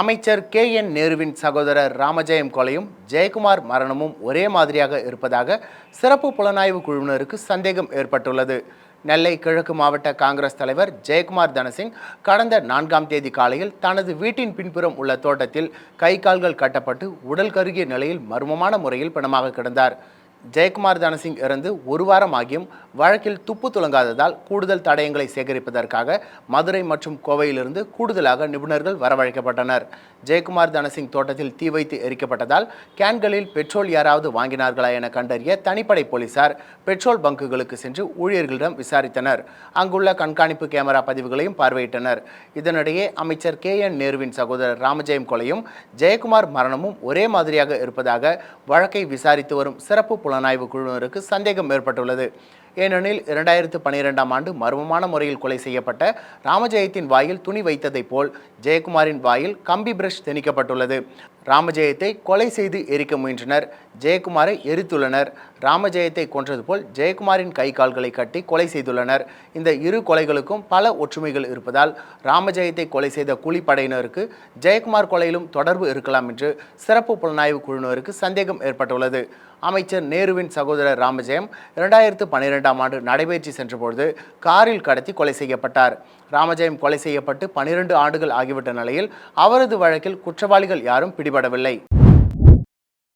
அமைச்சர் K N நேருவின் சகோதரர் ராமஜெயம் கொலையும் ஜெயக்குமார் மரணமும் ஒரே மாதிரியாக இருப்பதாக சிறப்பு புலனாய்வு குழுவினருக்கு சந்தேகம் ஏற்பட்டுள்ளது. நெல்லை கிழக்கு மாவட்ட காங்கிரஸ் தலைவர் ஜெயக்குமார் தனசிங் கடந்த நான்காம் தேதி காலையில் தனது வீட்டின் பின்புறம் உள்ள தோட்டத்தில் கை கால்கள் கட்டப்பட்டு உடல் கருகிய நிலையில் மர்மமான முறையில் பிணமாக கிடந்தார். ஜெயக்குமார் தனசிங் இறந்து ஒரு வாரம் ஆகியும் வழக்கில் துப்பு துலங்காததால் கூடுதல் தடயங்களை சேகரிப்பதற்காக மதுரை மற்றும் கோவையிலிருந்து கூடுதலாக நிபுணர்கள் வரவழைக்கப்பட்டனர். ஜெயக்குமார் தனசிங் தோட்டத்தில் தீ வைத்து எரிக்கப்பட்டதால் கேன்களில் பெட்ரோல் யாராவது வாங்கினார்களா என கண்டறிய தனிப்படை போலீசார் பெட்ரோல் பங்குகளுக்கு சென்று ஊழியர்களிடம் விசாரித்தனர். அங்குள்ள கண்காணிப்பு கேமரா பதிவுகளையும் பார்வையிட்டனர். இதனிடையே அமைச்சர் கே என் நேருவின் சகோதரர் ராமஜெயம் கொலையும் ஜெயக்குமார் மரணமும் ஒரே மாதிரியாக இருப்பதாக வழக்கை விசாரித்து வரும் சிறப்பு புலனாய்வு குழுவினருக்கு சந்தேகம் ஏற்பட்டுள்ளது. ஏனெனில் இரண்டாயிரத்து பனிரெண்டாம் ஆண்டு மர்மமான முறையில் கொலை செய்யப்பட்ட ராமஜெயத்தின் வாயில் துணி வைத்ததைப் போல் ஜெயக்குமாரின் வாயில் கம்பி பிரஷ் திணிக்கப்பட்டுள்ளது ராமஜெயத்தை கொலை செய்து எரிக்க முயன்றனர். ஜெயக்குமாரை எரித்துள்ளனர். ராமஜெயத்தை கொன்றது போல் ஜெயக்குமாரின் கை கால்களை கட்டி கொலை செய்துள்ளனர். இந்த இரு கொலைகளுக்கும் பல ஒற்றுமைகள் இருப்பதால் ராமஜெயத்தை கொலை செய்த கூலிப்படையினருக்கு ஜெயக்குமார் கொலையிலும் தொடர்பு இருக்கலாம் என்று சிறப்பு புலனாய்வு குழுவினருக்கு சந்தேகம் ஏற்பட்டுள்ளது. அமைச்சர் நேருவின் சகோதரர் ராமஜெயம் இரண்டாயிரத்து பன்னிரெண்டாம் ஆண்டு நடைபயிற்சி சென்றபொழுது காரில் கடத்தி கொலை செய்யப்பட்டார். ராமஜெயம் கொலை செய்யப்பட்டு பனிரெண்டு ஆண்டுகள் ஆகிவிட்ட நிலையில் அவரது வழக்கில் குற்றவாளிகள் யாரும் பிடிபடவில்லை